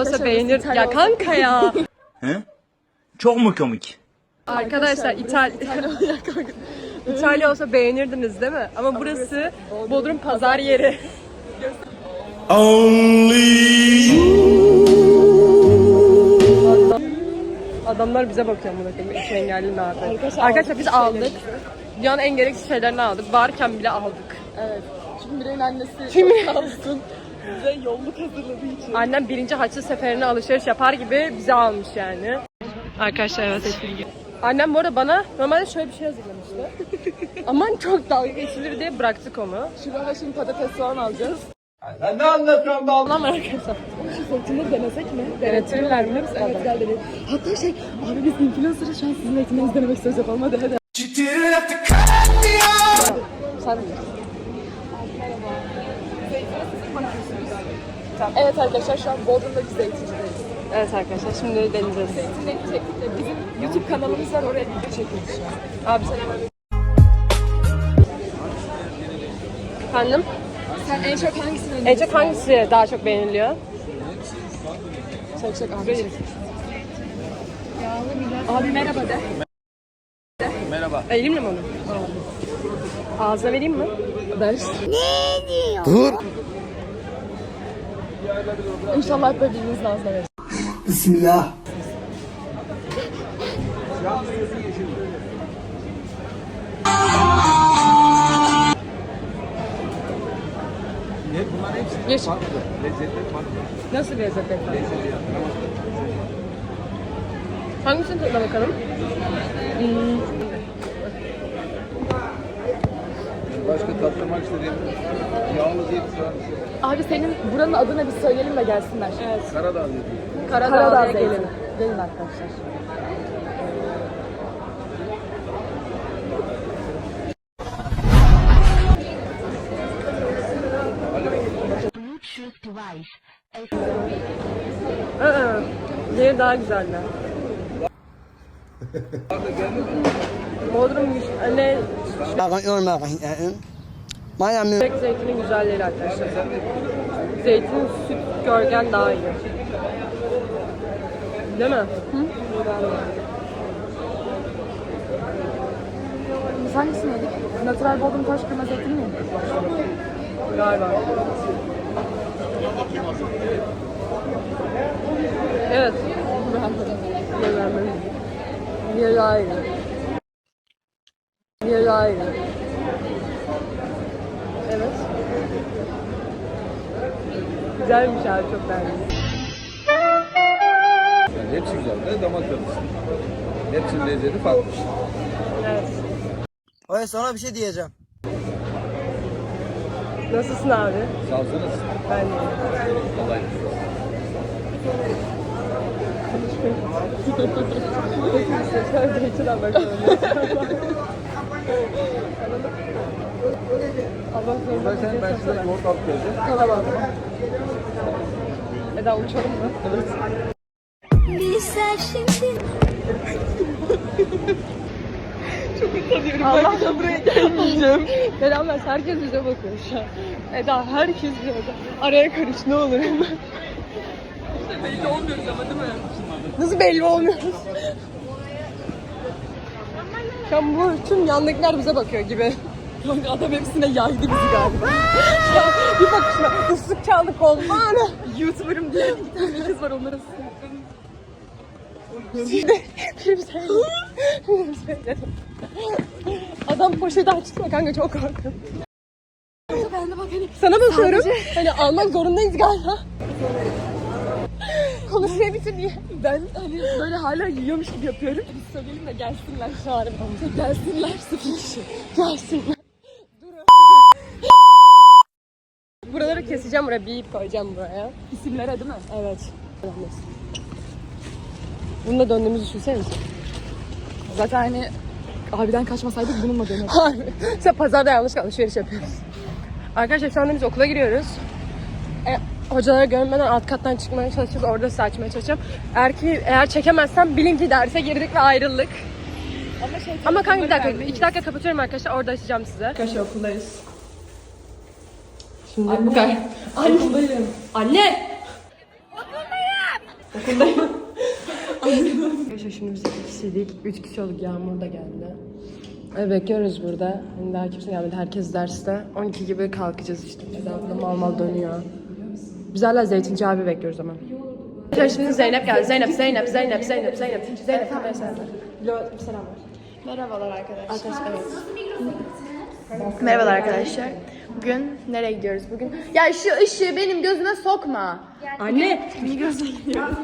Olsa beğenir. Ya kanka ya. He? Çok mu komik? Arkadaşlar İtal İtalya olsa beğenirdiniz değil mi? Ama burası Bodrum pazar yeri. Adamlar bize bakıyor bunu koyayım. İki engelli ne yapıyor? Arkadaşlar, Arkadaşlar, aldık biz bir aldık. Dünyanın en gereksiz şeylerini aldık. Varken bile aldık. Evet. Çünkü Miray'ın annesi Kim? çok sağ olsun. Bize yolluk hazırladığı için. Annem birinci haçlı seferine alışveriş yapar gibi bize almış yani. Arkadaşlar evet. Annem bu arada bana normalde şöyle bir şey hazırlamıştı. Aman çok dalga geçilir diye bıraktık onu. Şurada şimdi patates soğan alacağız. ne anlatıyorsun be Ulan arkadaşlar. Şu zeytinleri denesek mi? Denetirler mi? Evet gel deneyelim. Hatta şey, abi biz influencer'ız şu an sizin zeytinlerinizi denemek istiyoruz yapalım hadi hadi. Sen bilirsin. Evet arkadaşlar şu an Bodrum'da bir zeytincideyiz. Evet arkadaşlar şimdi deneyeceğiz. Zeytinleri çektik de bizim YouTube kanalımız var oraya video çekiyoruz şu an. Abi selam. Efendim? Sen en çok hangisini En çok hangisi daha çok beğeniliyor? Çek çek abi. Abi merhaba de. Vereyim mi onu? Ağzına vereyim mi? Ver. Dur. İnşallah birbirinizin ağzına verir. Bismillah. Yeşil. Nasıl bir lezzet bekler? Hangisini tadına bakalım? Başka tatlamak istediğim yağlı diye bir var. Abi senin buranın adını bir söyleyelim de gelsinler. Evet. Karadağ diye. Karadağ, Karadağ zeytini. gelin. Gelin arkadaşlar. Aa, diğeri daha güzeldi. Bodrum ne Miami Tek zeytinin güzelleri arkadaşlar. Zeytin süt görgen daha iyi. Değil mi? Hı? Biz hangisini yedik? Natural Bodrum taş kırma zeytini mi? Galiba. Evet. Diğeri daha iyi. Daha iyi. Evet. Güzelmiş abi çok beğendim. Yani hepsi güzel de damak tadı. Hepsinin lezzeti farklı. Evet. Oya sana bir şey diyeceğim. Nasılsın abi? Savsınız. Ben de. Kolay. Şöyle geçilen bakalım. Allah zorunda Ben, sen, ben size yoğurt alıp geleceğim. Tamam. Eda uçalım mı? Evet. Bilsen şimdi Allah buraya gelmeyeceğim. Beraber herkes bize bakıyor şu an. Eda herkes bize bakıyor. Araya karış ne olur hemen. belli olmuyoruz ama değil mi? Nasıl belli olmuyoruz? An bu tüm yandakiler bize bakıyor gibi. Kanka adam hepsine yaydı bizi galiba. Ya bir bakışla ıslık çaldı kollar. YouTuber'ım diye iki tane kız var onlara söyledi. Film söyledi. Adam poşeti açtı kanka çok korktum. Ben de bak hani Sana bakıyorum. Hani almak zorundayız galiba. Konuşmayı bitir diye. ben hani böyle hala yiyormuş gibi yapıyorum. Biz söyleyelim de gelsinler çağırın. Gelsinler sıfır kişi. Gelsin. Buraları keseceğim buraya bip koyacağım buraya. İsimlere değil mi? Evet. Bunu da döndüğümüzü düşünseniz. Zaten hani abiden kaçmasaydık bununla dönüyoruz. Harbi. Sen pazarda yanlış alışveriş yapıyoruz. Arkadaşlar şu anda biz okula giriyoruz. Hocalara görmeden alt kattan çıkmaya çalışacağız. Orada size açmaya çalışacağım. Eğer ki eğer çekemezsem bilin ki derse girdik ve ayrıldık. Ama şey Ama kanka bir dakika. iki dakika kapatıyorum arkadaşlar. Orada açacağım size. Arkadaşlar okuldayız. Şimdi bu kadar. Anne. Anne. Okuldayım. Arkadaşlar şimdi biz iki kişiydik. Üç kişi olduk. Yağmur da geldi. Evet, bekliyoruz burada. Hani daha kimse gelmedi. Herkes derste. 12 gibi kalkacağız işte. Abla mal mal dönüyor. Biz hala Zeytinci abi bekliyoruz ama. Arkadaşlar şimdi Zeynep geldi. Zeynep, Zeynep, Zeynep, Zeynep, Zeynep. Zeynep kameraya selam. Merhabalar arkadaşlar. Arkadaşlar. Merhabalar arkadaşlar. Bugün nereye gidiyoruz bugün? Ya şu ışığı benim gözüme sokma. Anne! Migros'a gidiyoruz.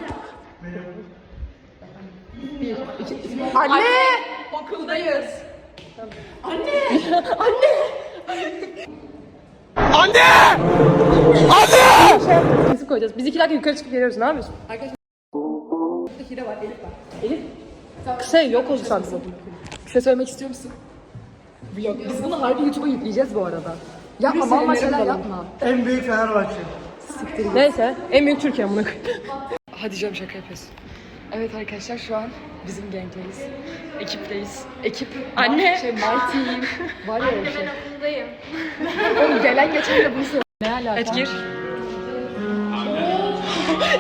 Anne! Okuldayız. Nasıl koyacağız? Biz iki dakika yukarı çıkıp geliyoruz. Ne yapıyorsun? Arkadaşlar. Hira var, Elif var. Elif. Kısa yok oldu sandım. Bir şey söylemek istiyor musun? Vlog. Biz bunu harbi YouTube'a yükleyeceğiz bu arada. Yapma valla şeyler yapma. En büyük Fenerbahçe. Neyse. En büyük Türkiye koyayım. Hadi canım şaka yapıyorsun. Evet arkadaşlar şu an bizim gangteyiz. Ekipteyiz. Ekip. Anne. Şey my team. Var ya öyle şey. Ben Oğlum gelen geçen de bunu söylüyor. Ne alaka? Et gir.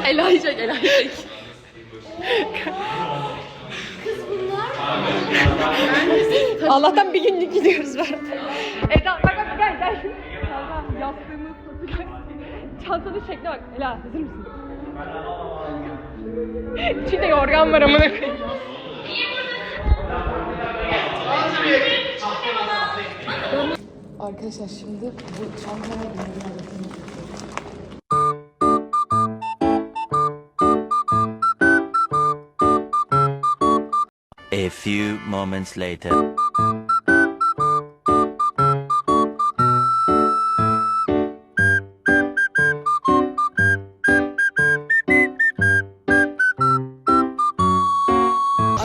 Ela'yı çek, Ela'yı çek. Allah'tan bir günlük gidiyoruz ben. Eda bak bak gel gel. Çantam yastığımız Çantanın şekline bak. Ela hazır mısın? İçinde yorgan var amına koyayım. Arkadaşlar şimdi bu çantaya bineceğiz. A few moments later.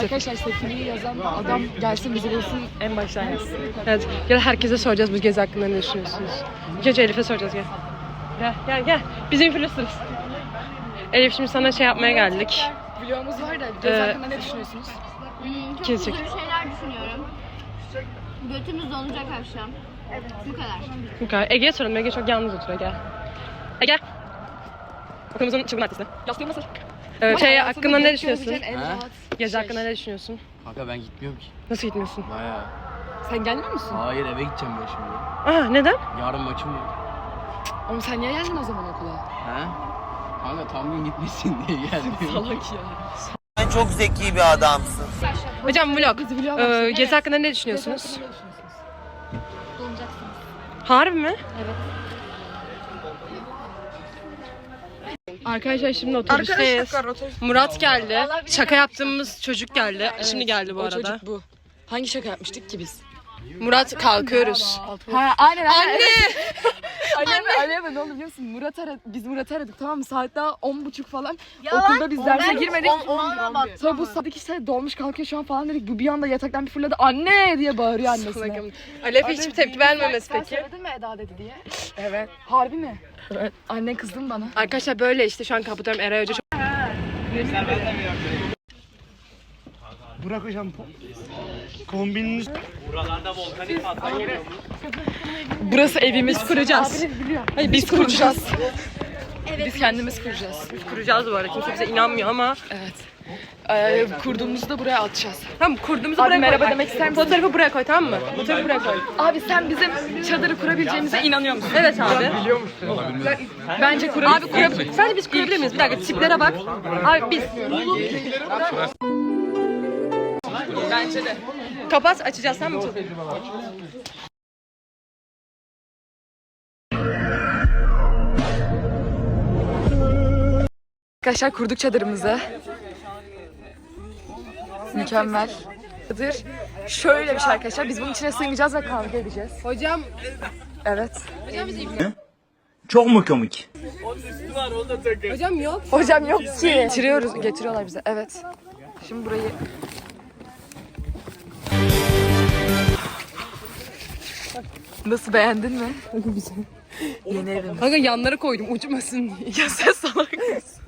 Arkadaşlar Sefili'yi yazan adam gelsin bizi bulsun en baştan yazsın. Evet. Gel herkese soracağız bu gezi hakkında ne düşünüyorsunuz? İlk önce Elif'e soracağız gel. Gel gel gel. Biz influencer'ız. Elif şimdi sana şey yapmaya geldik. Vlogumuz var da göz Ee, hakkında ne düşünüyorsunuz? Çok Kesecek. kötü şeyler düşünüyorum. Götümüz donacak akşam. Evet. Bu kadar. Bu kadar. Ege'ye soralım. Ege çok yalnız oturuyor. Gel. Ege. Okulumuzun çılgın artisti. Yastığım nasıl? Evet, şey hakkında ne bekliyor düşünüyorsun? en rahat Gezi şey. hakkında ne düşünüyorsun? Kanka ben gitmiyorum ki. Nasıl gitmiyorsun? Baya. Sen gelmiyor musun? Hayır eve gideceğim ben şimdi. Aa neden? Yarın maçım var. Oğlum sen niye geldin o zaman okula? He? Kanka tam gün gitmesin diye geldim. Salak ya. Sen çok zeki bir adamsın. Hocam vlog. vlog Ee, baksana. gezi hakkında ne düşünüyorsunuz? Harbi mi? Evet. Arkadaşlar şimdi otobüsteyiz. Murat geldi. Şaka yaptığımız çocuk geldi. Şimdi geldi bu O arada. çocuk bu. Hangi şaka yapmıştık ki biz? Murat kalkıyoruz. Ha aynen Anne! Anne! Anne mi ne oldu biliyor musun? Murat aradı, biz Murat'ı aradık tamam mı? Saat daha on buçuk falan. Okulda biz derse girmedik. Sonra bu sadık işte dolmuş kalkıyor şu an falan dedik. Bu bir anda yataktan bir fırladı. Anne diye bağırıyor annesine. Alef hiçbir tepki vermemesi Sen peki. söyledin mi Eda dedi diye? Evet. Harbi mi? Evet. Annen kızdı mı bana? Arkadaşlar böyle işte şu an kapatıyorum. Eray Hoca çok... Burak hocam kombininiz Burası evimiz kuracağız. Hayır biz kuracağız. Biz kendimiz kuracağız. Kuracağız bu arada. Kimse bize inanmıyor ama. Evet. Ee, kurduğumuzu da buraya atacağız. Tamam kurduğumuzu Abi buraya merhaba koy. demek ister misin? Fotoğrafı buraya koy tamam mı? Fotoğrafı buraya koy. Abi sen bizim çadırı kurabileceğimize inanıyor musun? Evet abi. Bence kurabiliriz. Abi kurabilir. Sadece biz kurabilir miyiz? Bir dakika tiplere bak. Abi biz. Bence de. Kapat açacağız sen mi tut? Arkadaşlar kurduk çadırımızı. Mükemmel. Çadır şöyle bir şey arkadaşlar. Biz bunun içine sığmayacağız ve kavga edeceğiz. Hocam Evet. Çok mu komik? hocam yok. Hocam yok ki. Getiriyoruz, getiriyorlar bize. Evet. Şimdi burayı Nasıl beğendin mi? Güzel. Yeni evimiz. Kanka yanlara koydum uçmasın diye. Ya sen salak mısın?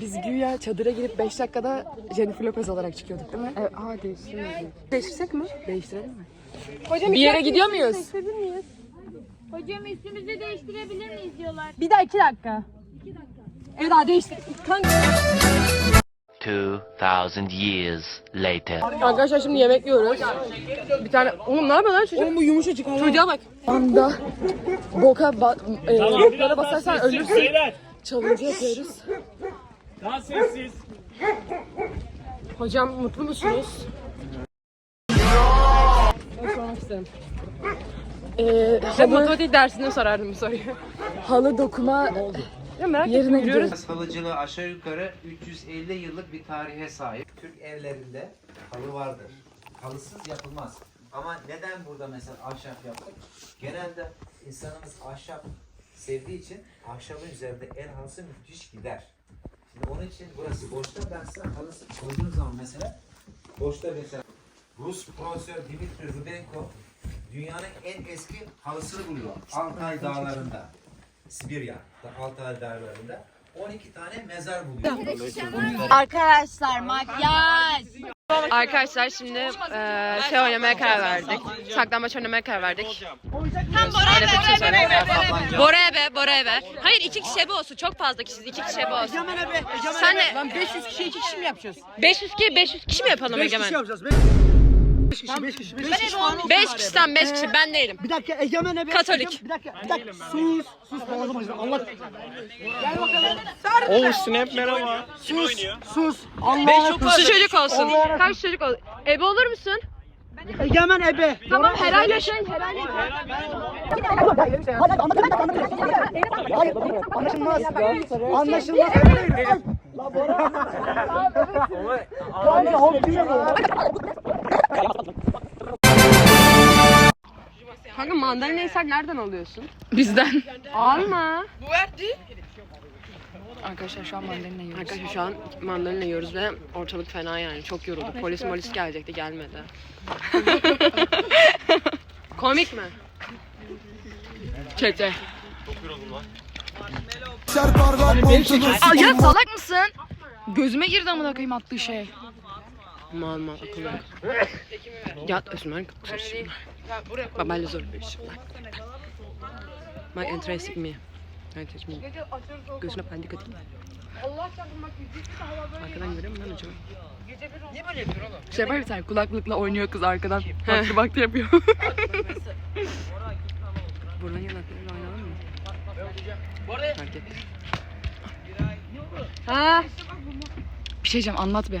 Biz güya çadıra girip 5 dakikada Jennifer Lopez olarak çıkıyorduk değil mi? Evet. Aa değiştiremeyiz. Değiştirsek mi? Değiştirelim mi? Hocam Bir yere gidiyor muyuz? Hocam üstümüzü değiştirebilir miyiz diyorlar. Bir daha iki dakika. İki dakika. Evet daha değiştir. Kanka. 2000 years later. Arkadaşlar şimdi yemek yiyoruz. Bir tane... Oğlum ne yapıyor lan çocuk? Oğlum bu yumuşacık. Çocuğa bak. Anda boka ba e, boklara basarsan ölürsün. Challenge yapıyoruz. Daha sessiz. Hocam mutlu musunuz? Ben sormak isterim. Ee, halı... matematik dersinde sorardım bu soruyu. Halı dokuma ya merak ettim yürüyoruz. Halıcılığı aşağı yukarı 350 yıllık bir tarihe sahip. Türk evlerinde halı vardır. Halısız yapılmaz. Ama neden burada mesela ahşap yaptık? Genelde insanımız ahşap sevdiği için ahşabın üzerinde el halısı müthiş gider. Şimdi onun için burası boşta ben size halısı koyduğum zaman mesela boşta mesela Rus profesör Dimitri Rudenko dünyanın en eski halısını buluyor. Altay dağlarında. Sibirya, Altay dağlarında 12 tane mezar buluyor. Arkadaşlar makyaj. Arkadaşlar şimdi e, şey oynamaya karar verdik. Saklambaç oynamaya karar verdik. Tam Bora'ya ver, ver, ver, ver, ver. Bora'ya ver. Hayır iki kişi ebe olsun. Çok fazla kişiyiz. iki kişi ebe olsun. Sen de... Lan 500 kişi iki kişi mi yapacağız? 500 ki 500 kişi mi yapalım Egemen? 5 kişi yapacağız. 5 kişi, 5 kişi, 5 kişi. 5 kişiden 5 kişi ben değilim. Bir dakika Egemen ebe. Katolik. Bir dakika, bir dakika. Sus, sus. Boğazım acıdı. Anlat. Oo Snap merhaba. Sus, sus. Allah Şu çocuk olsun. Kaç çocuk olsun? Ebe olur musun? Egemen ebe. Tamam herhalde şey herhalde. Hayır, anlaşılmaz. Anlaşılmaz. Ebe değil. La Bora. Kanka, hop kim yapıyor? Kanka mandalina sen nereden alıyorsun? Bizden. Alma. Arkadaşlar şu an mandalina yiyoruz. Arkadaşlar şu an mandalina yiyoruz ve ortalık fena yani. Çok yoruldu. Polis molis gelecekti gelmedi. Komik mi? Çete. Aa, ya salak mısın? Gözüme girdi amına koyayım attığı şey. Mal mal akıllı. Yat Osman saçım. Babayla zor bir iş. Bak. Bak interesting me. Interesting me. Gözüne pendik atayım. Arkadan görüyor musun lan acaba? Şey var bir tane kulaklıkla oynuyor kız arkadan. Baktı baktı yapıyor. Buradan yanaklarıyla oynayalım mı? Fark ettim. Ha? bir şey diyeceğim anlat be.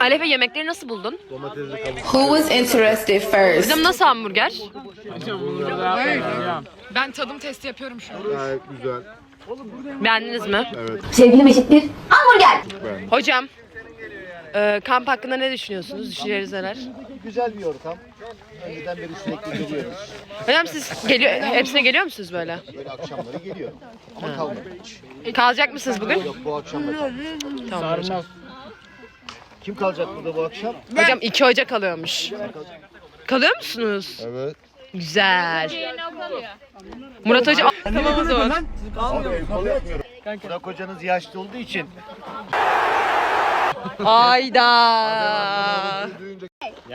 Alefe yemekleri nasıl buldun? Who was interested first? Bizim nasıl hamburger? Ben tadım testi yapıyorum şu an. Beğendiniz mi? Sevgilim eşittir. Hamburger. Hocam, e, kamp hakkında ne düşünüyorsunuz? Düşünceleriniz neler? Güzel bir ortam. Önceden beri sürekli geliyoruz. Hocam siz geliyor, hepsine geliyor musunuz böyle? Böyle akşamları geliyor. Ama kalmadı hiç. Kalacak mısınız bugün? Yok bu akşam da kalmadı. Tamam hocam. Kim kalacak burada bu akşam? Hocam iki hoca kalıyormuş. Kalıyor musunuz? Evet. Güzel. Murat Hoca... Tamam o zaman. Burak hocanız yaşlı olduğu için. Ayda.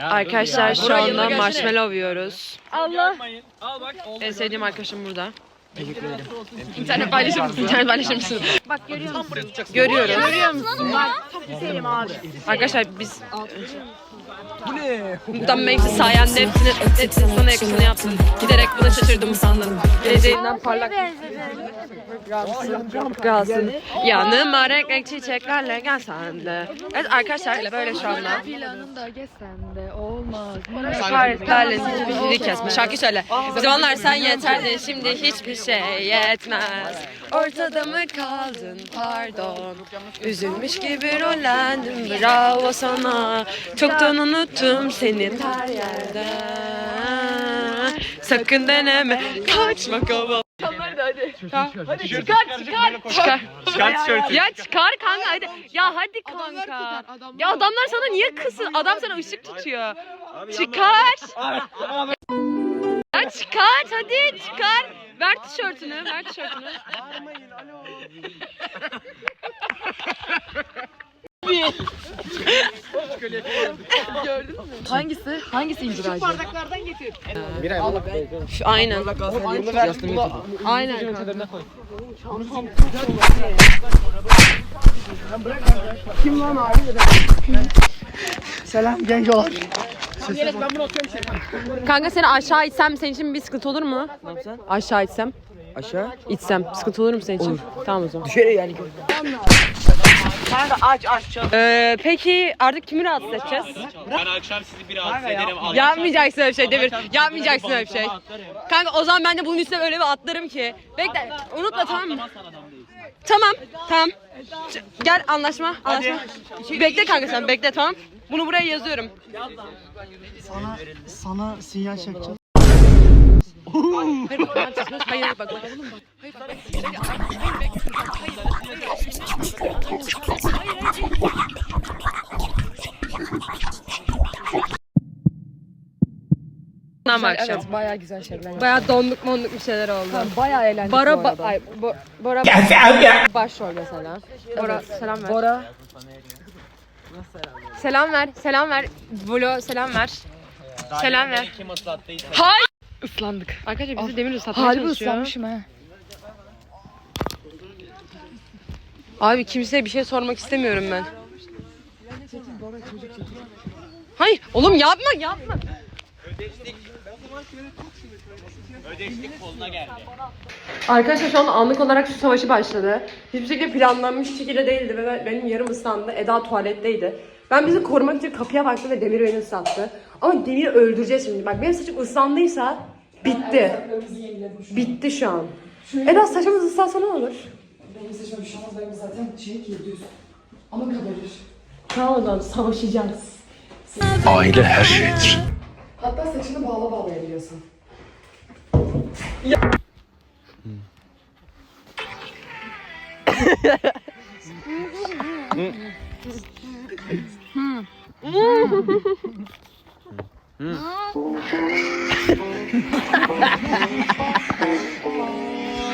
Arkadaşlar şu anda marshmallow yiyoruz. Allah. Al bak. En sevdiğim arkadaşım burada. İnternet paylaşır mısın? İnternet paylaşır mısın? Bak görüyor musun? Görüyoruz. Görüyor musun? Arkadaşlar biz... Bu ne? Muhtemelen benimki sayende hepsini, hepsini sana yakışını yaptım. Giderek buna şaşırdım sandım. Geleceğinden parlak kalsın. Yanıma renk renk çiçeklerle gelsen de. Evet arkadaşlar böyle şu anda. Planında geçsen de olmaz. Parislerle bir kesme. Şarkı söyle. Zamanlar sen yeterdin şimdi hiçbir şey yetmez. Ortada mı kaldın pardon. Üzülmüş gibi rollendim bravo sana. Çoktan unuttum senin her yerde. Sakın deneme kaçma kova. Tamam. Hadi çıkar çıkar. Çıkar. Çıkar tişörtü. Ya çıkar kanka hadi. Ya hadi kanka. Ya adamlar sana niye kısın? Adam sana ışık tutuyor. Çıkar. Ya çıkar hadi çıkar. Ver tişörtünü, ver tişörtünü. Hangisi? Hangisi incir ağacı? Aynen. Aynen. Selam genç olan. Kanka seni aşağı itsem senin için bir sıkıntı olur mu? Ne yapacaksın? Aşağı itsem. Aşağı. İtsem. Sıkıntı olur mu senin için? Tamam o zaman. Düşeri yani. Ee, peki artık kimi rahatsız edeceğiz? Ben akşam sizi bir rahatsız ederim. Yapmayacaksın öyle bir şey Demir. Yapmayacaksın öyle bir şey. Kanka o zaman ben de bunun üstüne öyle bir atlarım ki. Bekle. Unutma tamam mı? Tamam. Tamam. Ç- Gel anlaşma. Anlaşma. Bekle kanka sen bekle tamam. Bunu buraya yazıyorum. Sana sinyal çekeceğim. Hayır bak ben tutmaz. Hayır bak bak. Hayır bak. Tamam akşam. Evet bayağı güzel şeyler. Bayağı donduk monduk bir şeyler oldu. Bayağı eğlendik Bora bu arada. ay Bo- Bora başrol mesela. Bora selam ver. Bora. Selam ver. Selam ver. Bolo selam ver. Selam ver. Kim ıslattıysa. Hay. Islandık. Arkadaşlar bizi demir ıslatmaya Harbi çalışıyor. ıslanmışım ha. Abi kimseye bir şey sormak istemiyorum ben. Hayır oğlum yapma yapma. Ödeştik koluna geldi. Arkadaşlar şu an anlık olarak su savaşı başladı. Hiçbir şekilde planlanmış şekilde değildi ve ben- benim yarım ıslandı. Eda tuvaletteydi. Ben bizi korumak için kapıya baktım ve Demir beni ıslattı. Ama Demir'i öldüreceğiz şimdi. Bak benim saçım ıslandıysa bitti. Bitti şu an. Eda saçımız ıslatsa ne olur? Benim saçım bir şey olmaz. Benim zaten şey ki düz. Ama kabarır. Zaman savaşacağız. Aile her şeydir. Hatta saçını bağla bağlayabiliyorsun.